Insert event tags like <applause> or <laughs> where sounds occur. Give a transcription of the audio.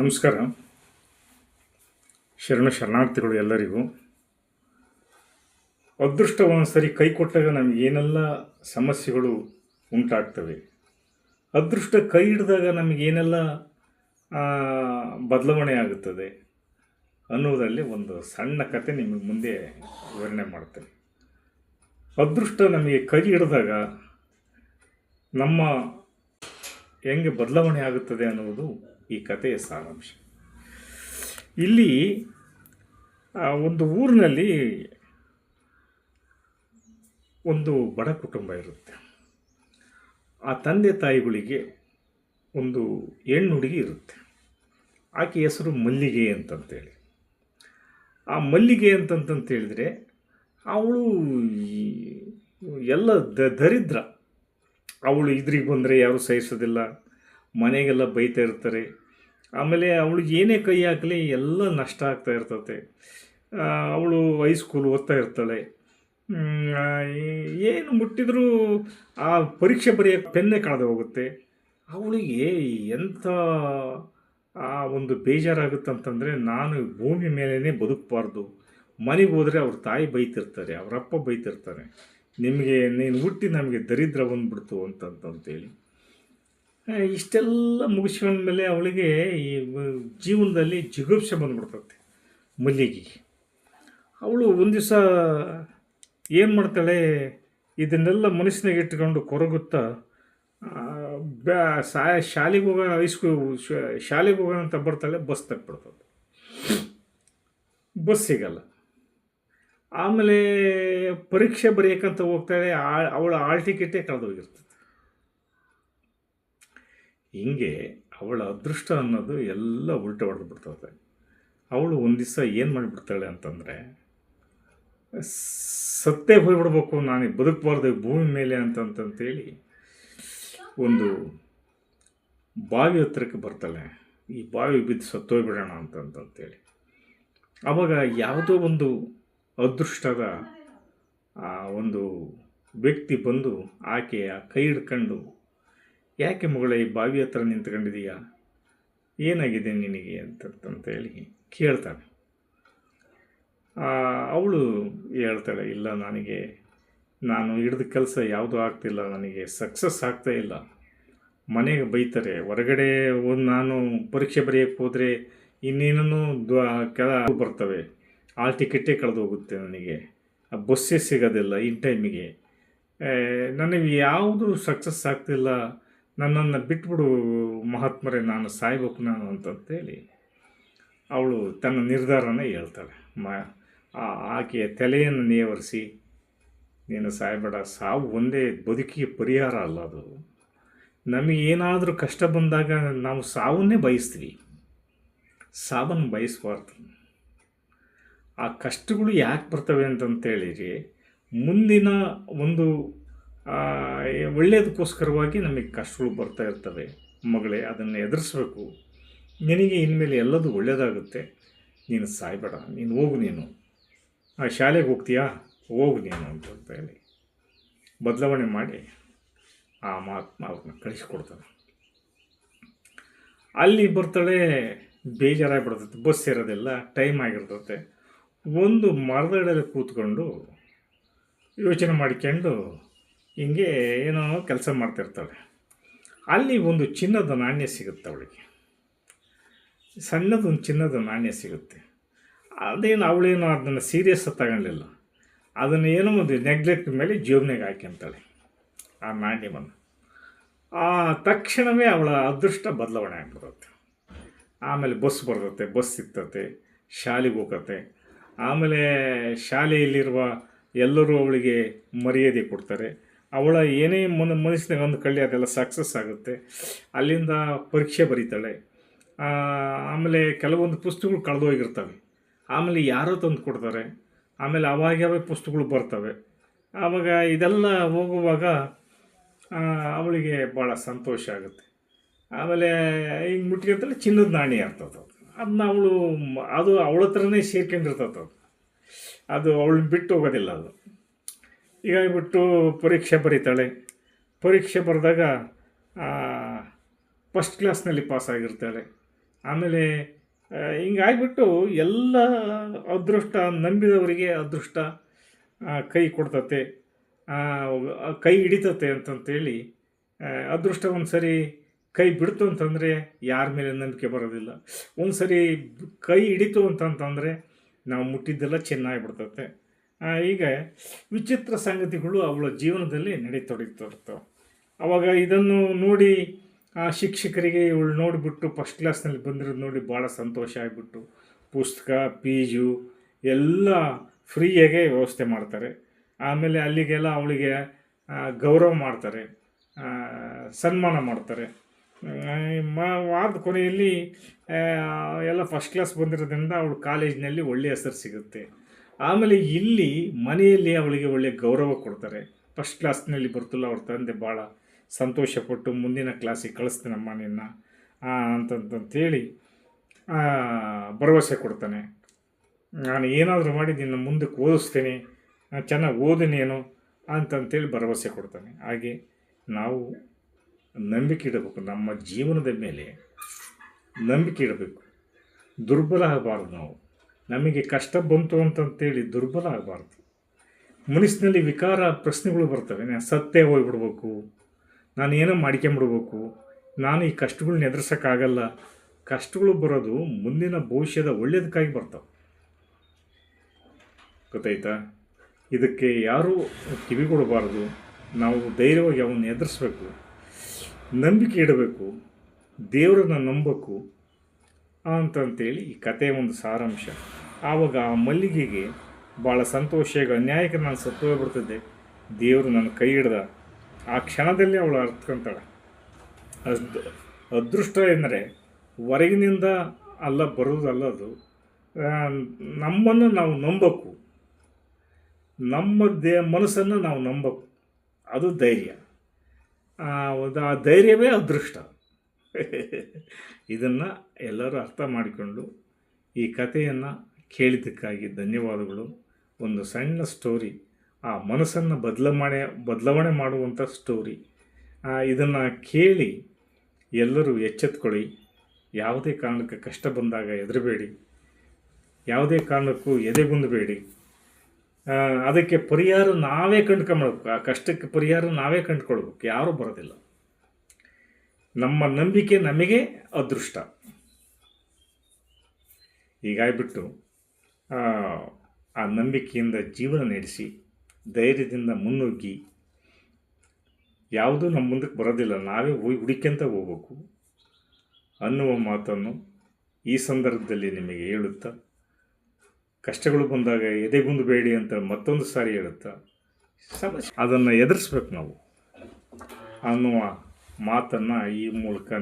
ನಮಸ್ಕಾರ. ಶರಣ ಶರಣಾರ್ಥಿಗಳು ಎಲ್ಲರಿಗೂ. ಅದೃಷ್ಟ ಒಂದ್ಸರಿ ಕೈ ಕೊಟ್ಟಾಗ ನಮ್ಗೆ ಏನೆಲ್ಲ ಸಮಸ್ಯೆಗಳು ಉಂಟಾಗ್ತವೆ. ಅದೃಷ್ಟ ಕೈ ಹಿಡಿದಾಗ ನಮಗೇನೆಲ್ಲ ಬದಲಾವಣೆ ಆಗುತ್ತದೆ ಅನ್ನೋದರಲ್ಲಿ ಒಂದು ಸಣ್ಣ ಕತೆ ನಿಮಗೆ ಮುಂದೆ ವಿವರಣೆ ಮಾಡ್ತೇನೆ. ಅದೃಷ್ಟ ನಮಗೆ ಕೈ ಹಿಡಿದಾಗ ನಮ್ಮ ಹೆಂಗೆ ಬದಲಾವಣೆ ಆಗುತ್ತದೆ ಅನ್ನುವುದು ಈ ಕಥೆಯ ಸಾರಾಂಶ. ಇಲ್ಲಿ ಒಂದು ಊರಿನಲ್ಲಿ ಒಂದು ಬಡ ಕುಟುಂಬ ಇರುತ್ತೆ. ಆ ತಂದೆ ತಾಯಿಗಳಿಗೆ ಒಂದು ಹೆಣ್ಣು ಹುಡುಗಿ ಇರುತ್ತೆ. ಆಕೆ ಹೆಸರು ಮಲ್ಲಿಗೆ ಅಂತಂತೇಳಿ. ಆ ಮಲ್ಲಿಗೆ ಅಂತಂತಂತೇಳಿದ್ರೆ, ಅವಳು ಎಲ್ಲ ದ, ದರಿದ್ರ. ಅವಳು ಇದ್ರಿಗೆ ಬಂದರೆ ಯಾರೂ ಸಹಿಸೋದಿಲ್ಲ. ಮನೆಗೆಲ್ಲ ಬೈತಾ ಇರ್ತಾರೆ. ಆಮೇಲೆ ಅವಳು ಏನೇ ಕೈ ಹಾಕಲಿ ಎಲ್ಲ ನಷ್ಟ ಆಗ್ತಾ ಇರ್ತತೆ. ಅವಳು ಹೈಸ್ಕೂಲ್ ಓದ್ತಾ ಇರ್ತಾಳೆ. ಏನು ಮುಟ್ಟಿದರೂ ಆ ಪರೀಕ್ಷೆ ಬರೆಯೋಕ್ಕೆ ಪೆನ್ನೇ ಕಳೆದು ಹೋಗುತ್ತೆ. ಅವಳಿಗೆ ಎಂಥ, ಆ, ಒಂದು ಬೇಜಾರಾಗುತ್ತಂತಂದರೆ ನಾನು ಭೂಮಿ ಮೇಲೇ ಬದುಕಬಾರ್ದು. ಮನೆಗೆ ಹೋದರೆ ಅವ್ರ ತಾಯಿ ಬೈತಿರ್ತಾರೆ ಅವರಪ್ಪ ಬೈತಿರ್ತಾರೆ. ನಿಮಗೆ, ನೀನು ಹುಟ್ಟಿ ನಮಗೆ ದರಿದ್ರ ಬಂದ್ಬಿಡ್ತು ಅಂತಂತಂತೇಳಿ ಇಷ್ಟೆಲ್ಲ ಮುಗಿಸ್ಕೊಂಡ್ಮೇಲೆ ಅವಳಿಗೆ ಈ ಜೀವನದಲ್ಲಿ ಜಿಗುಪ್ಸೆ ಬಂದ್ಬಿಡ್ತದೆ ಮಲ್ಲಿಗೆಗೆ ಅವಳು ಒಂದು ದಿವಸ ಏನು ಮಾಡ್ತಾಳೆ? ಇದನ್ನೆಲ್ಲ ಮನಸ್ಸಿನಾಗ ಇಟ್ಕೊಂಡು ಕೊರಗುತ್ತಾ ಬ್ಯಾ, ಸಾ, ಶಾಲೆಗೆ ಹೋಗೋಣ ಹೈಸ್ಕೂಲ್ ಶಾಲೆಗೆ ಹೋಗೋಣ ಅಂತ ಬರ್ತಾಳೆ, ಬಸ್ ತಪ್ಪಿಬಿಡ್ತದೆ ಬಸ್ ಸಿಗಲ್ಲ. ಆಮೇಲೆ ಪರೀಕ್ಷೆ ಬರೆಯಕ್ಕಂತ ಹೋಗ್ತಾಳೆ ಅವಳ ಆಳ್ ಟಿಕೆಟೇ ಕಳೆದೋಗಿರ್ತದೆ ಹಿಂಗೆ ಅವಳ ಅದೃಷ್ಟ ಅನ್ನೋದು ಎಲ್ಲ ಉಲ್ಟ ಹೊಡೆದು ಬಿಡ್ತದೆ. ಅವಳು ಒಂದು ದಿವಸ ಏನು ಮಾಡಿಬಿಡ್ತಾಳೆ ಅಂತಂದರೆ, ಸತ್ತೇ ಹೋಗ್ಬಿಡ್ಬೇಕು, ನಾನು ಬದುಕಬಾರ್ದು ಭೂಮಿ ಮೇಲೆ ಅಂತಂತಂತೇಳಿ ಒಂದು ಬಾವಿ ಹತ್ರಕ್ಕೆ ಬರ್ತಾಳೆ. ಈ ಬಾವಿ ಬಿದ್ದು ಸತ್ತೋಗ್ಬಿಡೋಣ ಅಂತಂತಂತೇಳಿ ಆವಾಗ ಯಾವುದೋ ಒಂದು ಅದೃಷ್ಟದ ಆ ಒಂದು ವ್ಯಕ್ತಿ ಬಂದು ಆಕೆಯ ಕೈ ಹಿಡ್ಕೊಂಡು ಯಾಕೆ ಮಗಳೇ ಈ ಬಾವಿ ಹತ್ರ ನಿಂತ್ಕೊಂಡಿದೀಯಾ ಏನಾಗಿದೆ ನಿನಗೆ ಅಂತಂತೇಳಿ ಕೇಳ್ತಾಳೆ ಅವಳು ಹೇಳ್ತಾಳೆ, ಇಲ್ಲ ನನಗೆ, ನಾನು ಹಿಡಿದ ಕೆಲಸ ಯಾವುದೂ ಆಗ್ತಿಲ್ಲ, ನನಗೆ ಸಕ್ಸಸ್ ಆಗ್ತಾ ಇಲ್ಲ. ಮನೆಗೆ ಬೈತಾರೆ, ಹೊರಗಡೆ ಒಂದು ನಾನು ಪರೀಕ್ಷೆ ಬರೆಯೋಕ್ಕೆ ಹೋದರೆ ಇನ್ನೇನೂ ದ್ವ, ಕೆಲ ಬರ್ತವೆ. ಆಲ್ ಟಿಕೆಟೇ ಕಳೆದು ಹೋಗುತ್ತೆ ನನಗೆ. ಆ ಬಸ್ಸೇ ಸಿಗೋದಿಲ್ಲ ಇನ್ ಟೈಮಿಗೆ ನನಗೆ ಯಾವುದು ಸಕ್ಸಸ್ ಆಗ್ತಿಲ್ಲ. ನನ್ನನ್ನು ಬಿಟ್ಬಿಡು ಮಹಾತ್ಮರೇ, ನಾನು ಸಾಯ್ಬೇಕು ನಾನು ಅಂತಂತೇಳಿ ಅವಳು ತನ್ನ ನಿರ್ಧಾರನ ಹೇಳ್ತಾಳೆ. ಮ ಆಕೆಯ ತಲೆಯನ್ನು ನೇವರಿಸಿ, ನೀನು ಸಾಯಬೇಡ, ಸಾವು ಒಂದೇ ಬದುಕಿಗೆ ಪರಿಹಾರ ಅಲ್ಲ ಅದು. ನಮಗೆ ಏನಾದರೂ ಕಷ್ಟ ಬಂದಾಗ ನಾವು ಸಾವನ್ನೇ ಬಯಸ್ತೀವಿ. ಸಾವನ್ನು ಬಯಸಬಾರ್ದು. ಆ ಕಷ್ಟಗಳು ಯಾಕೆ ಬರ್ತವೆ ಅಂತಂತೇಳಿರಿ ಮುಂದಿನ ಒಂದು ಒಳ್ಳೆಯದಕ್ಕೋಸ್ಕರವಾಗಿ ನಮಗೆ ಕಷ್ಟಗಳು ಬರ್ತಾ ಇರ್ತವೆ. ಮಗಳೇ, ಅದನ್ನು ಎದುರಿಸ್ಬೇಕು. ನಿನಗೆ ಇನ್ಮೇಲೆ ಎಲ್ಲದೂ ಒಳ್ಳೆಯದಾಗುತ್ತೆ ನೀನು ಸಾಯ್ಬೇಡ. ನೀನು ಹೋಗು ನೀನು. ಆ, ಶಾಲೆಗೆ ಹೋಗ್ತೀಯಾ? ಹೋಗು ನೀನು ಅಂತ ಹೇಳಿ ಬದಲಾವಣೆ ಮಾಡಿ ಆ ಮಹಾತ್ಮ ಅವ್ರನ್ನ ಕಳಿಸ್ಕೊಡ್ತಾನೆ. ಅಲ್ಲಿ ಬರ್ತಾಳೆ ಬೇಜಾರಾಗಿ ಬಿಡ್ತೈತೆ ಬಸ್ ಸೇರೋದೆಲ್ಲ ಟೈಮ್ ಆಗಿರ್ತೈತೆ. ಒಂದು ಮರದಡಲ್ಲಿ ಕೂತ್ಕೊಂಡು ಯೋಚನೆ ಮಾಡ್ಕೊಂಡು ಹಿಂಗೆ ಏನೋ ಕೆಲಸ ಮಾಡ್ತಿರ್ತಾಳೆ. ಅಲ್ಲಿ ಒಂದು ಚಿನ್ನದ ನಾಣ್ಯ ಸಿಗುತ್ತೆ ಅವಳಿಗೆ. ಸಣ್ಣದೊಂದು ಚಿನ್ನದ ನಾಣ್ಯ ಸಿಗುತ್ತೆ. ಅದೇನು ಅವಳೇನು ಅದನ್ನು ಸೀರಿಯಸ್ ತಗೊಳ್ಳಿಲ್ಲ ಅದನ್ನು ಏನೋ ಒಂದು ನೆಗ್ಲೆಕ್ಟ್ ಮೇಲೆ ಜೀವನಿಗೆ ಹಾಕ್ಯಂತಾಳೆ ಆ ನಾಣ್ಯವನ್ನು. ಆ ತಕ್ಷಣವೇ ಅವಳ ಅದೃಷ್ಟ ಬದಲಾವಣೆ ಆಗ್ಬಿಡುತ್ತೆ. ಆಮೇಲೆ ಬಸ್ ಬರ್ತತೆ, ಬಸ್ ಸಿಗ್ತತೆ, ಶಾಲೆಗೆ ಹೋಗತ್ತೆ. ಆಮೇಲೆ ಶಾಲೆಯಲ್ಲಿರುವ ಎಲ್ಲರೂ ಅವಳಿಗೆ ಮರ್ಯಾದೆ ಕೊಡ್ತಾರೆ. ಅವಳ ಏನೇ ಮನ ಮನಸ್ಸಿನಾಗ ಒಂದು ಕಳ್ಳಿ, ಅದೆಲ್ಲ ಸಕ್ಸಸ್ ಆಗುತ್ತೆ. ಅಲ್ಲಿಂದ ಪರೀಕ್ಷೆ ಬರೀತಾಳೆ. ಆಮೇಲೆ ಕೆಲವೊಂದು ಪುಸ್ತಕಗಳು ಕಳೆದು ಹೋಗಿರ್ತವೆ. ಆಮೇಲೆ ಯಾರೋ ತಂದು ಕೊಡ್ತಾರೆ. ಆಮೇಲೆ ಅವಾಗ್ಯಾವ ಪುಸ್ತಕಗಳು ಬರ್ತವೆ. ಆವಾಗ ಇದೆಲ್ಲ ಹೋಗುವಾಗ ಅವಳಿಗೆ ಭಾಳ ಸಂತೋಷ ಆಗುತ್ತೆ. ಆಮೇಲೆ ಹಿಂಗೆ ಮುಟ್ಕೊಂತಲ್ಲಿ ಚಿನ್ನದ ನಾಣಿ ಅದು. ಅದನ್ನ ಅವಳು ಅದು ಅವಳ ಹತ್ರನೇ ಸೇರ್ಕೊಂಡಿರ್ತದೆ ಅದು ಅವಳನ್ನ ಬಿಟ್ಟು ಹೋಗೋದಿಲ್ಲ ಅದು. ಹೀಗಾಗಿಬಿಟ್ಟು ಪರೀಕ್ಷೆ ಬರೀತಾಳೆ. ಪರೀಕ್ಷೆ ಬರೆದಾಗ ಫಸ್ಟ್ ಕ್ಲಾಸ್ನಲ್ಲಿ ಪಾಸ್ ಆಗಿರ್ತಾಳೆ. ಆಮೇಲೆ ಹಿಂಗಾಗಿಬಿಟ್ಟು ಎಲ್ಲ ಅದೃಷ್ಟ, ನಂಬಿದವರಿಗೆ ಅದೃಷ್ಟ ಕೈ ಕೊಡ್ತತೆ. ಕೈ ಹಿಡಿತತೆ ಅಂತಂತೇಳಿ ಅದೃಷ್ಟ ಒಂದು ಸರಿ ಕೈ ಬಿಡ್ತು ಅಂತಂದರೆ ಯಾರ ಮೇಲೆ ನಂಬಿಕೆ ಬರೋದಿಲ್ಲ. ಒಂದು ಸರಿ ಕೈ ಹಿಡಿತು ಅಂತಂತಂದರೆ ನಾವು ಮುಟ್ಟಿದ್ದೆಲ್ಲ ಚೆನ್ನಾಗಿಬಿಡ್ತತೆ ಈಗ ವಿಚಿತ್ರ ಸಂಗತಿಗಳು ಅವಳ ಜೀವನದಲ್ಲಿ ನಡೀತೊಡಗ್ತಿರ್ತವೆ ಅವಾಗ ಇದನ್ನು ನೋಡಿ ಆ ಶಿಕ್ಷಕರಿಗೆ ಇವಳು ನೋಡಿಬಿಟ್ಟು ಫಸ್ಟ್ ಕ್ಲಾಸ್ನಲ್ಲಿ ಬಂದಿರೋದು ನೋಡಿ ಭಾಳ ಸಂತೋಷ ಆಗಿಬಿಟ್ಟು. ಪುಸ್ತಕ, ಪೀಜು ಎಲ್ಲ ಫ್ರೀಯಾಗೆ ವ್ಯವಸ್ಥೆ ಮಾಡ್ತಾರೆ. ಆಮೇಲೆ ಅಲ್ಲಿಗೆಲ್ಲ ಅವಳಿಗೆ ಗೌರವ ಮಾಡ್ತಾರೆ ಸನ್ಮಾನ ಮಾಡ್ತಾರೆ. ವಾರದ ಕೊನೆಯಲ್ಲಿ ಎಲ್ಲ ಫಸ್ಟ್ ಕ್ಲಾಸ್ ಬಂದಿರೋದ್ರಿಂದ ಅವಳು ಕಾಲೇಜಿನಲ್ಲಿ ಒಳ್ಳೆಯ ಹೆಸರು ಸಿಗುತ್ತೆ. ಆಮೇಲೆ ಇಲ್ಲಿ ಮನೆಯಲ್ಲಿ ಅವಳಿಗೆ ಒಳ್ಳೆಯ ಗೌರವ ಕೊಡ್ತಾರೆ. ಫಸ್ಟ್ ಕ್ಲಾಸ್ನಲ್ಲಿ ಬರ್ತಲ್ಲ ಅವ್ರ ತಂದೆ ಭಾಳ ಸಂತೋಷಪಟ್ಟು ಮುಂದಿನ ಕ್ಲಾಸಿಗೆ ಕಳಿಸ್ತೀನಮ್ಮ ನಿನ್ನ ಆ, ಅಂತಂತಂತೇಳಿ ಭರವಸೆ ಕೊಡ್ತಾನೆ. ನಾನು ಏನಾದರೂ ಮಾಡಿ ನಿನ್ನ ಮುಂದಕ್ಕೆ ಓದಿಸ್ತೇನೆ ಚೆನ್ನಾಗಿ ಓದಿನೇನು ನೀನು ಅಂತಂತೇಳಿ ಭರವಸೆ ಕೊಡ್ತಾನೆ. ಹಾಗೆ ನಾವು ನಂಬಿಕೆ ಇಡಬೇಕು. ನಮ್ಮ ಜೀವನದ ಮೇಲೆ ನಂಬಿಕೆ ಇಡಬೇಕು. ದುರ್ಬಲ ಆಗಬಾರ್ದು ನಾವು. ನಮಗೆ ಕಷ್ಟ ಬಂತು ಅಂತಂತೇಳಿ ದುರ್ಬಲ ಆಗಬಾರ್ದು. ಮನಸ್ಸಿನಲ್ಲಿ ವಿಕಾರ ಪ್ರಶ್ನೆಗಳು ಬರ್ತವೆ. ನಾನು ಸತ್ತೇ ಹೋಗ್ಬಿಡ್ಬೇಕು. ನಾನು ಏನೋ ಮಾಡ್ಕೊಂಬಿಡ್ಬೇಕು. ನಾನು ಈ ಕಷ್ಟಗಳನ್ನ ಎದುರ್ಸೋಕ್ಕಾಗಲ್ಲ. ಕಷ್ಟಗಳು ಬರೋದು ಮುಂದಿನ ಭವಿಷ್ಯದ ಒಳ್ಳೆಯದಕ್ಕಾಗಿ ಬರ್ತವೆ. ಗೊತ್ತಾಯ್ತಾ? ಇದಕ್ಕೆ ಯಾರೂ ಕಿವಿಗೊಡಬಾರ್ದು ನಾವು ಧೈರ್ಯವಾಗಿ ಅವನ್ನ ಎದುರಿಸ್ಬೇಕು. ನಂಬಿಕೆ ಇಡಬೇಕು. ದೇವರನ್ನ ನಂಬಬೇಕು. ಅಂತಂತೇಳಿ ಈ ಕತೆ ಒಂದು ಸಾರಾಂಶ. ಆವಾಗ ಆ ಮಲ್ಲಿಗೆಗೆ ಭಾಳ ಸಂತೋಷ ಈಗ ಅನ್ಯಾಯಕ್ಕೆ ನಾನು ಸತ್ತು ಹೋಗ್ಬಿಡ್ತಿದ್ದೆ ದೇವರು ನನ್ನ ಕೈ ಹಿಡ್ದ. ಆ ಕ್ಷಣದಲ್ಲಿ ಅವಳು ಅರ್ಥಕೊಂತಾಳೆ ಅದ್ ಅದೃಷ್ಟ ಎಂದರೆ ಹೊರಗಿನಿಂದ ಅಲ್ಲ ಬರೋದಲ್ಲ ಅದು. ನಮ್ಮನ್ನು ನಾವು ನಂಬಬೇಕು ನಮ್ಮ ದೇ, ಮನಸ್ಸನ್ನು ನಾವು ನಂಬಬೇಕು ಅದು ಧೈರ್ಯ. ಆ ಧೈರ್ಯವೇ ಅದೃಷ್ಟ. <laughs> ಇದನ್ನು ಎಲ್ಲರೂ ಅರ್ಥ ಮಾಡಿಕೊಂಡು ಈ ಕಥೆಯನ್ನು ಕೇಳಿದ್ದಕ್ಕಾಗಿ ಧನ್ಯವಾದಗಳು. ಒಂದು ಸಣ್ಣ ಸ್ಟೋರಿ ಆ ಮನಸ್ಸನ್ನು ಬದಲಾವಣೆ ಬದಲಾವಣೆ ಮಾಡುವಂಥ ಸ್ಟೋರಿ ಇದನ್ನು ಕೇಳಿ ಎಲ್ಲರೂ ಎಚ್ಚೆತ್ಕೊಳ್ಳಿ. ಯಾವುದೇ ಕಾರಣಕ್ಕೆ ಕಷ್ಟ ಬಂದಾಗ ಹೆದರಬೇಡಿ. ಯಾವುದೇ ಕಾರಣಕ್ಕೂ ಎದೆಗುಂದಬೇಡಿ ಅದಕ್ಕೆ ಪರಿಹಾರ ನಾವೇ ಕಂಡ್ಕೊಂಬಬೇಕು ಆ ಕಷ್ಟಕ್ಕೆ ಪರಿಹಾರ ನಾವೇ ಕಂಡುಕೊಳ್ಬೇಕು. ಯಾರೂ ಬರೋದಿಲ್ಲ. ನಮ್ಮ ನಂಬಿಕೆ ನಮಗೆ ಅದೃಷ್ಟ. ಹೀಗಾಗಿಬಿಟ್ಟು ಆ, ನಂಬಿಕೆಯಿಂದ ಜೀವನ ನಡೆಸಿ ಧೈರ್ಯದಿಂದ ಮುನ್ನುಗ್ಗಿ ಯಾವುದೂ ನಮ್ಮ ಮುಂದಕ್ಕೆ ಬರೋದಿಲ್ಲ. ನಾವೇ ಹೋಗಿ ಹುಡುಕಂತ ಹೋಗ್ಬೇಕು. ಅನ್ನುವ ಮಾತನ್ನು ಈ ಸಂದರ್ಭದಲ್ಲಿ ನಿಮಗೆ ಹೇಳುತ್ತಾ ಕಷ್ಟಗಳು ಬಂದಾಗ ಎದೆಗುಂದಬೇಡಿ ಅಂತ ಮತ್ತೊಂದು ಸಾರಿ ಹೇಳುತ್ತಾ ಸಮಸ್ಯೆ ಅದನ್ನು ಎದುರಿಸ್ಬೇಕು ನಾವು ಅನ್ನುವ ಮಾತನ್ನು ಈ ಮೂಲಕ